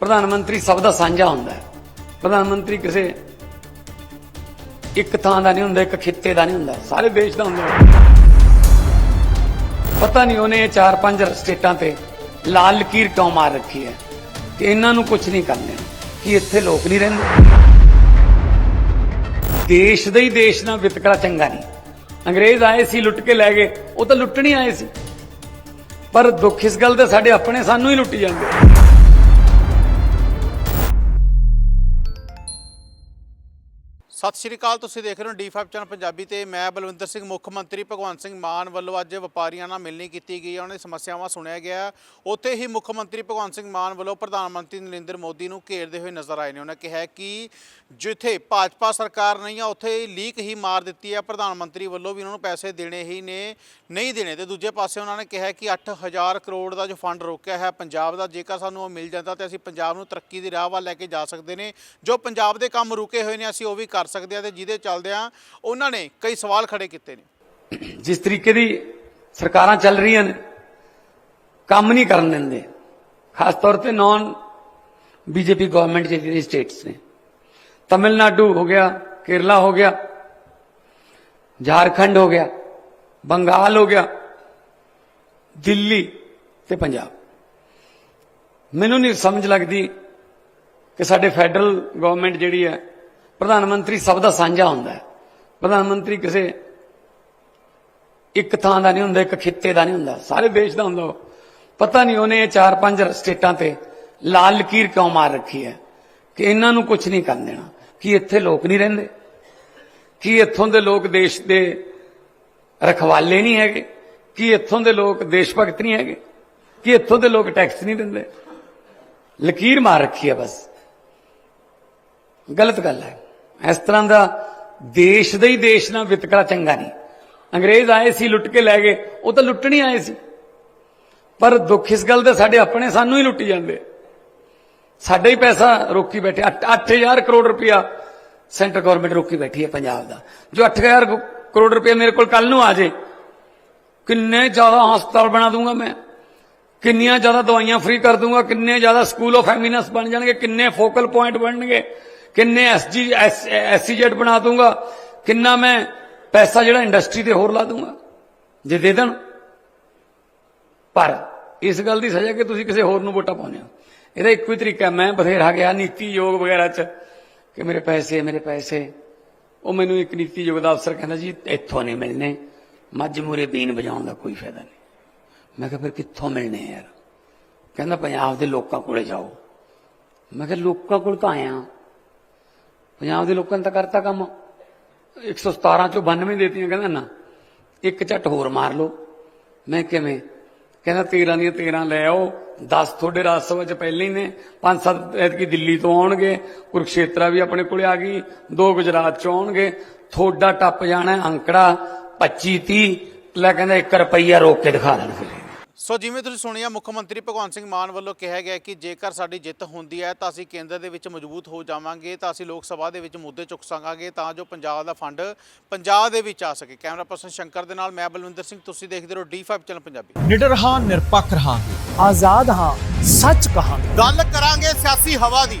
ਪ੍ਰਧਾਨ ਮੰਤਰੀ ਸਭ ਦਾ ਸਾਂਝਾ ਹੁੰਦਾ ਹੈ। ਪ੍ਰਧਾਨ ਮੰਤਰੀ ਕਿਸੇ ਇੱਕ ਥਾਂ ਦਾ ਨਹੀਂ ਹੁੰਦਾ, ਇੱਕ ਖਿੱਤੇ ਦਾ ਨਹੀਂ ਹੁੰਦਾ, ਸਾਰੇ ਦੇਸ਼ ਦਾ ਹੁੰਦਾ ਪਤਾ ਨਹੀਂ ਉਹਨੇ ਇਹ ਚਾਰ ਪੰਜ ਸਟੇਟਾਂ ਤੇ ਲਾਲ ਲਕੀਰ ਕਿਉਂ ਮਾਰ ਰੱਖੀ ਹੈ ਕਿ ਇਹਨਾਂ ਨੂੰ ਕੁਝ ਨਹੀਂ ਕਰਨੇ ਕਿ ਇੱਥੇ ਲੋਕ ਨਹੀਂ ਰਹਿੰਦੇ। ਦੇਸ਼ ਦੇ ਹੀ ਦੇਸ਼ ਨਾਲ ਵਿਤਕਰਾ ਚੰਗਾ ਨਹੀਂ। ਅੰਗਰੇਜ਼ ਆਏ ਸੀ, ਲੁੱਟ ਕੇ ਲੈ ਗਏ, ਉਹ ਤਾਂ ਲੁੱਟਣ ਹੀ ਆਏ ਸੀ। ਪਰ ਦੁੱਖ ਇਸ ਗੱਲ ਦੇ ਸਾਡੇ ਆਪਣੇ ਸਾਨੂੰ ਹੀ ਲੁੱਟੀ ਜਾਂਦੇ। ਸਤਿ ਸ਼੍ਰੀ ਅਕਾਲ, ਤੁਸੀਂ ਦੇਖ ਰਹੇ ਹੋ D5 ਚੈਨਲ ਪੰਜਾਬੀ ਤੇ ਮੈਂ ਬਲਵਿੰਦਰ ਸਿੰਘ, ਮੁੱਖ ਮੰਤਰੀ ਭਗਵੰਤ ਸਿੰਘ ਮਾਨ ਵੱਲੋਂ ਅੱਜ ਵਪਾਰੀਆਂ ਨਾਲ ਮਿਲਣੀ ਕੀਤੀ ਗਈ ਹੈ। ਉਹਨਾਂ ਦੀ ਸਮੱਸਿਆਵਾਂ ਸੁਣਿਆ ਗਿਆ ਉੱਥੇ ਹੀ ਮੁੱਖ ਮੰਤਰੀ ਭਗਵੰਤ ਸਿੰਘ ਮਾਨ ਵੱਲੋਂ ਪ੍ਰਧਾਨ ਮੰਤਰੀ ਨਰਿੰਦਰ ਮੋਦੀ ਨੂੰ ਘੇਰਦੇ ਹੋਏ ਨਜ਼ਰ ਆਏ ਨੇ। ਉਹਨਾਂ ਕਿਹਾ ਕਿ ਜਿੱਥੇ ਭਾਜਪਾ ਸਰਕਾਰ ਨਹੀਂ ਆ, ਉੱਥੇ ਲੀਕ ਹੀ ਮਾਰ ਦਿੱਤੀ ਹੈ। ਪ੍ਰਧਾਨ ਮੰਤਰੀ ਵੱਲੋਂ ਵੀ ਉਹਨਾਂ ਨੂੰ ਪੈਸੇ ਦੇਣੇ ਹੀ ਨੇ, ਨਹੀਂ ਦੇਣੇ। ਤੇ ਦੂਜੇ ਪਾਸੇ ਉਹਨਾਂ ਨੇ ਕਿਹਾ ਕਿ 8000 ਕਰੋੜ ਦਾ ਜੋ ਫੰਡ ਰੋਕਿਆ ਹੈ ਪੰਜਾਬ ਦਾ, ਜੇਕਰ ਸਾਨੂੰ ਉਹ ਮਿਲ ਜਾਂਦਾ ਤੇ ਅਸੀਂ ਪੰਜਾਬ ਨੂੰ ਤਰੱਕੀ ਦੀ ਰਾਹ ਵੱਲ ਲੈ ਕੇ ਜਾ ਸਕਦੇ ਨੇ। ਜੋ ਪੰਜਾਬ ਦੇ ਕੰਮ ਰੁਕੇ ਹੋਏ ਨੇ, ਅਸੀਂ ਉਹ ਵੀ ਕਰ ਸਕਦੇ ਹਾਂ ਤੇ ਜਿਹਦੇ ਚੱਲਦਿਆਂ ਉਹਨਾਂ ਨੇ ਕਈ ਸਵਾਲ ਖੜੇ ਕੀਤੇ ਨੇ। ਜਿਸ ਤਰੀਕੇ ਦੀ ਸਰਕਾਰਾਂ ਚੱਲ ਰਹੀਆਂ ਨੇ, ਕੰਮ ਨਹੀਂ ਕਰਨ ਦਿੰਦੇ। ਖਾਸ ਤੌਰ ਤੇ ਨਾਨ ਬੀਜੇਪੀ ਗਵਰਨਮੈਂਟ ਜਿਹੜੇ ਸਟੇਟਸ ਨੇ। ਤਮਿਲਨਾਡੂ ਹੋ ਗਿਆ, ਕੇਰਲਾ ਹੋ ਗਿਆ, ਝਾਰਖੰਡ ਹੋ ਗਿਆ, ਬੰਗਾਲ ਹੋ ਗਿਆ, ਦਿੱਲੀ ਤੇ ਪੰਜਾਬ। ਮੈਨੂੰ ਨਹੀਂ ਸਮਝ ਲੱਗਦੀ ਕਿ ਸਾਡੇ ਫੈਡਰਲ ਗਵਰਨਮੈਂਟ ਜਿਹੜੀ ਹੈ ਪ੍ਰਧਾਨ ਮੰਤਰੀ ਸਭ ਦਾ ਸਾਂਝਾ ਹੁੰਦਾ ਹੈ। ਪ੍ਰਧਾਨ ਮੰਤਰੀ ਕਿਸੇ ਇੱਕ ਥਾਂ ਦਾ ਨਹੀਂ ਹੁੰਦਾ, ਇੱਕ ਖਿੱਤੇ ਦਾ ਨਹੀਂ ਹੁੰਦਾ। ਸਾਰੇ ਦੇਸ਼ ਦਾ ਹੁੰਦਾ ਉਹ। ਪਤਾ ਨਹੀਂ ਉਹਨੇ ਇਹ ਚਾਰ ਪੰਜ ਸਟੇਟਾਂ ਤੇ ਲਾਲ ਲਕੀਰ ਕਿਉਂ ਮਾਰ ਰੱਖੀ ਹੈ ਕਿ ਇਹਨਾਂ ਨੂੰ ਕੁਝ ਨਹੀਂ ਕਰਨ ਦੇਣਾ। ਕਿ ਇੱਥੇ ਲੋਕ ਨਹੀਂ ਰਹਿੰਦੇ? ਕਿ ਇੱਥੋਂ ਦੇ ਲੋਕ ਦੇਸ਼ ਦੇ ਰਖਵਾਲੇ ਨਹੀਂ ਹੈਗੇ? ਕਿ ਇੱਥੋਂ ਦੇ ਲੋਕ ਦੇਸ਼ ਭਗਤ ਨਹੀਂ ਹੈਗੇ? ਕਿ ਇੱਥੋਂ ਦੇ ਲੋਕ ਟੈਕਸ ਨਹੀਂ ਦਿੰਦੇ? ਲਕੀਰ ਮਾਰ ਰੱਖੀ ਹੈ ਬਸ। ਗਲਤ ਗੱਲ ਹੈ। ਇਸ ਤਰ੍ਹਾਂ ਦਾ ਦੇਸ਼ ਦਾ ਹੀ ਦੇਸ਼ ਨਾਲ ਵਿਤਕਰਾ ਚੰਗਾ ਨਹੀਂ। ਅੰਗਰੇਜ਼ ਆਏ ਸੀ, ਲੁੱਟ ਕੇ ਲੈ ਗਏ, ਉਹ ਤਾਂ ਲੁੱਟਣ ਹੀ ਆਏ ਸੀ। ਪਰ ਦੁੱਖ ਇਸ ਗੱਲ ਦੇ, ਸਾਡੇ ਆਪਣੇ ਸਾਨੂੰ ਹੀ ਲੁੱਟੀ ਜਾਂਦੇ। ਸਾਡਾ ਹੀ ਪੈਸਾ ਰੋਕੀ ਬੈਠੇ 8000 ਕਰੋੜ ਰੁਪਇਆ ਸੈਂਟਰ ਗਵਰਨਮੈਂਟ ਰੋਕੀ ਬੈਠੀ ਹੈ ਪੰਜਾਬ ਦਾ। ਜੋ 8000 ਕੁ- ਕਰੋੜ ਰੁਪਇਆ ਮੇਰੇ ਕੋਲ ਕੱਲ ਨੂੰ ਆ ਜੇ, ਕਿੰਨੇ ਜ਼ਿਆਦਾ ਹਸਪਤਾਲ ਬਣਾ ਦੂੰਗਾ ਮੈਂ, ਕਿੰਨੀਆਂ ਜ਼ਿਆਦਾ ਦਵਾਈਆਂ ਫ੍ਰੀ ਕਰ ਦੂੰਗਾ, ਕਿੰਨੇ ਜ਼ਿਆਦਾ ਸਕੂਲ ਆਫ ਐਮਿਨੈਂਸ ਬਣ ਜਾਣਗੇ, ਕਿੰਨੇ ਫੋਕਲ ਪੁਆਇੰਟ ਬਣਨਗੇ। ਕਿੰਨੇ ਐਸਜੀ ਐਸਸੀਜੈਡ ਬਣਾ ਦੂੰਗਾ ਕਿੰਨਾ ਮੈਂ ਪੈਸਾ ਜਿਹੜਾ ਇੰਡਸਟਰੀ ਤੇ ਹੋਰ ਲਾ ਦੂੰਗਾ ਜੇ ਦੇ ਦੇਣ। ਪਰ ਇਸ ਗੱਲ ਦੀ ਸਜ਼ਾ ਕਿ ਤੁਸੀਂ ਕਿਸੇ ਹੋਰ ਨੂੰ ਵੋਟਾਂ ਪਾਉਂਦੇ ਹੋ। ਇਹਦਾ ਇੱਕੋ ਹੀ ਤਰੀਕਾ, ਮੈਂ ਬਥੇਰਾ ਗਿਆ ਨੀਤੀ ਯੋਗ ਵਗੈਰਾ ਚ, ਕਿ ਮੇਰੇ ਪੈਸੇ ਮੇਰੇ ਪੈਸੇ। ਉਹ ਮੈਨੂੰ ਇੱਕ ਨੀਤੀ ਯੋਗ ਦਾ ਅਫਸਰ ਕਹਿੰਦਾ ਜੀ, ਇੱਥੋਂ ਨਹੀਂ ਮਿਲਨੇ ਮੱਝ ਮੂਰੇ ਬੀਨ ਵਜਾਉਣ ਦਾ ਕੋਈ ਫਾਇਦਾ ਨਹੀਂ। ਮੈਂ ਕਿਹਾ, ਫਿਰ ਕਿੱਥੋਂ ਮਿਲਨੇ ਯਾਰ? ਕਹਿੰਦਾ ਪੰਜਾਬ ਦੇ ਲੋਕਾਂ ਕੋਲੇ ਜਾਓ। ਮੈਂ ਕਿਹਾ, ਲੋਕਾਂ ਕੋਲ ਤਾਂ ਆਇਆ। ਪੰਜਾਬ ਦੇ ਲੋਕਾਂ ਨੇ ਤਾਂ ਕਰਤਾ ਕੰਮ। 117 ਚੋਂ 92 ਦੇਤੀਆਂ, ਕਹਿੰਦਾ ਨਾ, ਇੱਕ ਝੱਟ ਹੋਰ ਮਾਰ ਲਓ। ਮੈਂ ਕਿਵੇਂ? ਕਹਿੰਦਾ 13 ਦੀਆਂ 13 ਲੈ ਆਓ। 10 ਤੁਹਾਡੇ ਰਾਜ ਸਭਾ ਚ ਪਹਿਲੇ ਹੀ ਨੇ। ਪੰਜ ਸੱਤ ਐਤਕੀ ਦਿੱਲੀ ਤੋਂ ਆਉਣਗੇ। ਕੁਰਕਸ਼ੇਤਰਾ ਵੀ ਆਪਣੇ ਕੋਲੇ ਆ ਗਈ। ਦੋ ਗੁਜਰਾਤ ਚ ਆਉਣਗੇ। ਥੋੜਾ ਟੱਪ ਜਾਣਾ ਅੰਕੜਾ 25 30 ਲੈ ਕਹਿੰਦਾ 1 ਰੁਪਈਆ ਰੋਕ ਕੇ ਦਿਖਾ ਦੇਣ ਸੋ ਜਿਵੇਂ ਤੁਸੀਂ ਸੁਣਿਆ ਮੁੱਖ ਮੰਤਰੀ ਭਗਵੰਤ ਸਿੰਘ ਮਾਨ ਵੱਲੋਂ ਕਿਹਾ ਗਿਆ ਕਿ ਜੇਕਰ ਸਾਡੀ ਜਿੱਤ ਹੁੰਦੀ ਹੈ ਤਾਂ ਅਸੀਂ ਕੇਂਦਰ ਦੇ ਵਿੱਚ ਮਜ਼ਬੂਤ ਹੋ ਜਾਵਾਂਗੇ ਤਾਂ ਅਸੀਂ ਲੋਕ ਸਭਾ ਦੇ ਵਿੱਚ ਮੁੱਦੇ ਚੁੱਕ ਸਕਾਂਗੇ ਤਾਂ ਜੋ ਪੰਜਾਬ ਦਾ ਫੰਡ ਪੰਜਾਬ ਦੇ ਵਿੱਚ ਆ ਸਕੇ। ਕੈਮਰਾ ਪਰਸਨ ਸ਼ੰਕਰ ਦੇ ਨਾਲ ਮੈਂ ਬਲਵਿੰਦਰ ਸਿੰਘ ਤੁਸੀਂ ਦੇਖਦੇ ਰਹੋ D5 ਚੈਨਲ ਪੰਜਾਬੀ। ਨਿਡਰ ਹਾਂ ਨਿਰਪੱਖ ਰਹਾਂਗੇ। ਆਜ਼ਾਦ ਹਾਂ ਸੱਚ ਕਹਾਂਗੇ। ਗੱਲ ਕਰਾਂਗੇ ਸਿਆਸੀ ਹਵਾ ਦੀ।